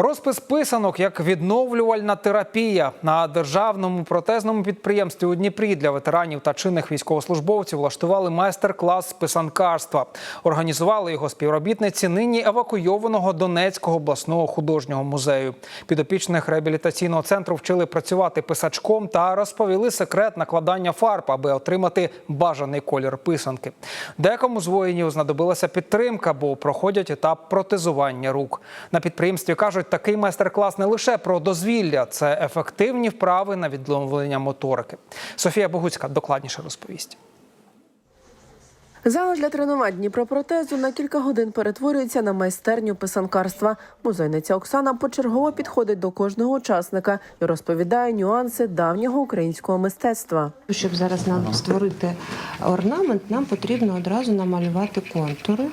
Розпис писанок як відновлювальна терапія на державному протезному підприємстві у Дніпрі для ветеранів та чинних військовослужбовців влаштували майстер-клас з писанкарства. Організували його співробітниці нині евакуйованого Донецького обласного художнього музею. Підопічних реабілітаційного центру вчили працювати писачком та розповіли секрет накладання фарб, аби отримати бажаний колір писанки. Декому з воїнів знадобилася підтримка, бо проходять етап протезування рук. На підприємстві кажуть, такий майстер-клас не лише про дозвілля, це ефективні вправи на відновлення моторики. Софія Богуцька докладніше розповість. Зала для тренувань Дніпропротезу на кілька годин перетворюється на майстерню писанкарства. Музейниця Оксана почергово підходить до кожного учасника і розповідає нюанси давнього українського мистецтва. Щоб зараз нам створити орнамент, нам потрібно одразу намалювати контури.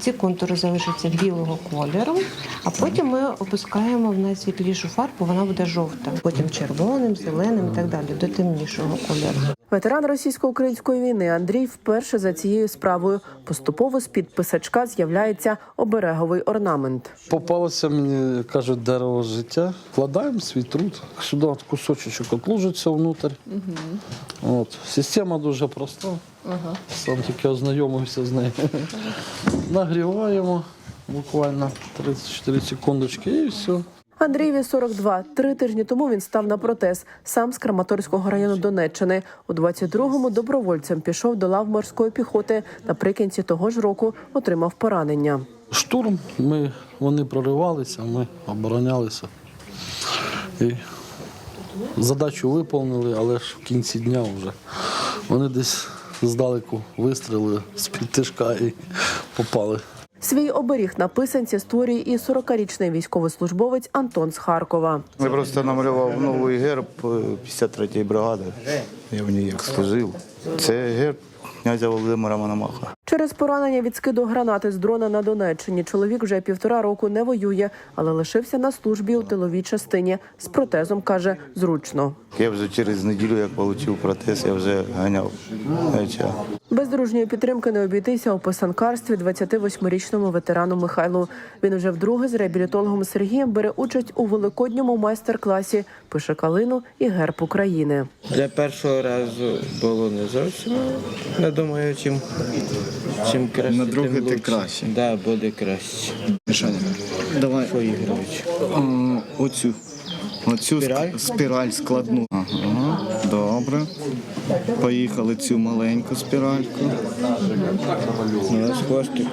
Ці контури залишаться білого кольору, а потім ми опускаємо в найсвітлішу фарбу, вона буде жовта. Потім червоним, зеленим і так далі, до темнішого кольору. Ветеран російсько-української війни Андрій вперше за цією справою поступово з під писачка з'являється обереговий орнамент. Попалося мені, кажуть, дерево життя. Вкладаємо свій труд. Сюди от кусочок отлужиться внутрь. От. Система дуже проста. Сам тільки ознайомився з нею. Нагріваємо буквально 34 секундочки і все. Андрієві 42. Три тижні тому він став на протез. Сам з Краматорського району Донеччини. У 22-му добровольцем пішов до лав морської піхоти. Наприкінці того ж року отримав поранення. Штурм, ми, вони проривалися, ми оборонялися. І задачу виповнили, але ж в кінці дня вже вони десь здалеку вистрілили з-під тишка і попали. Свій оберіг на писанці створює і 40-річний військовослужбовець Антон з Харкова. Я просто намалював новий герб е, 53-ї бригади. Я в ній як служив. Це герб князя Володимира Мономаха. Через поранення від скиду гранати з дрона на Донеччині чоловік вже півтора року не воює, але лишився на службі у тиловій частині. З протезом каже зручно. Я вже через неділю, як отримав протез, я вже ганяв. Без дружньої підтримки не обійтися у писанкарстві 28-річному ветерану Михайлу. Він вже вдруге з реабілітологом Сергієм бере участь у великодньому майстер-класі Пише калину і герб України. Для першого разу було не зовсім. Я думаю, чим, чим краще. На тим ти лучше. краще. Да, буде краще. Мішаня, давай Що, Ігорович? м, оцю, оцю Спіраль? спіраль складну. Ага, добре. Поїхали цю маленьку спіральку. Ну, з хвостиком.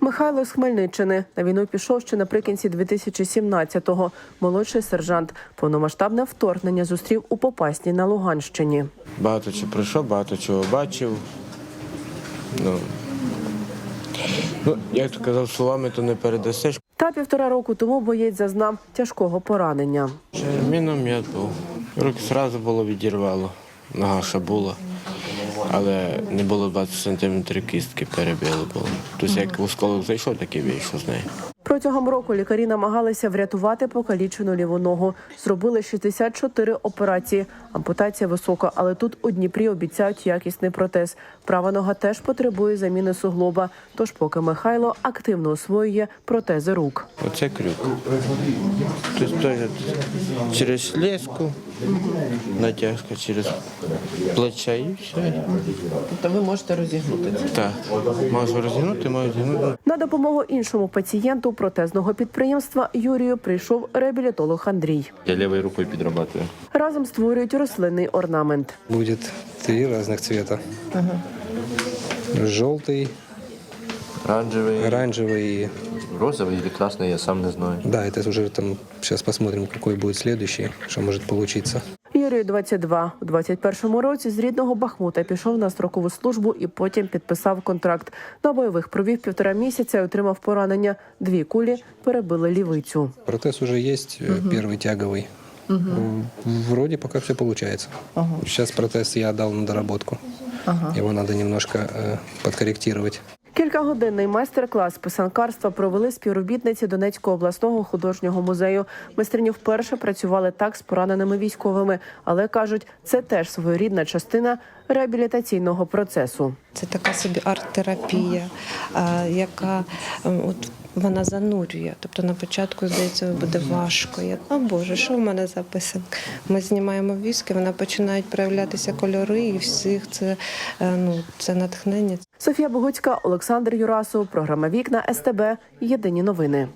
Михайло з Хмельниччини на війну пішов ще наприкінці 2017-го. Молодший сержант. Повномасштабне вторгнення зустрів у Попасні на Луганщині. Багато чого пройшов, багато чого бачив. Ну, ну, як то казав, словами то не передасиш. Та півтора року тому боєць зазнав тяжкого поранення. Міном я був. Руки одразу було відірвало. Нога ще була. Але не було 20 сантиметрів кістки перебило було. Тобто як осколок зайшов, так і вийшов з неї. Протягом року лікарі намагалися врятувати покалічену ліву ногу. Зробили 64 операції. Ампутація висока, але тут у Дніпрі обіцяють якісний протез. Права нога теж потребує заміни суглоба. Тож, поки Михайло активно освоює протези рук. Оце крюк. Тобто через леску, натяжка через плече і все. Тобто ви можете розігнути Так, можу розігнути, можу зігнути. На допомогу іншому пацієнту протезного підприємства Юрію прийшов реабілітолог Андрій. Я левой рукой подрабатываю. Разом створюють рослинний орнамент. Будет три разных цвета. Желтый, Оранжевый, оранжевый. и- розовый или красный, я сам не знаю. Да, это уже там сейчас посмотрим, какой будет следующий, что может получиться. Юрію 22. У 21-му році з рідного Бахмута пішов на строкову службу і потім підписав контракт. На бойових провів півтора місяця і отримав поранення. Дві кулі перебили лівицю. Протез уже есть, э, первый тяговый. М, Вроде пока все получается. Сейчас протез я дал на доработку. Его надо немножко э, подкорректировать. Кількагодинний майстер-клас писанкарства провели співробітниці Донецького обласного художнього музею. Майстрині вперше працювали так з пораненими військовими, але кажуть, це теж своєрідна частина реабілітаційного процесу. Це така собі арт-терапія, яка от вона занурює. Тобто на початку здається буде важко. Я о Боже, що в мене за писанка? Ми знімаємо віски, вона починають проявлятися кольори, і всіх це е, ну це натхнення. Софія Богуцька, Олександр Юрасов, програма Вікна СТБ. Єдині новини.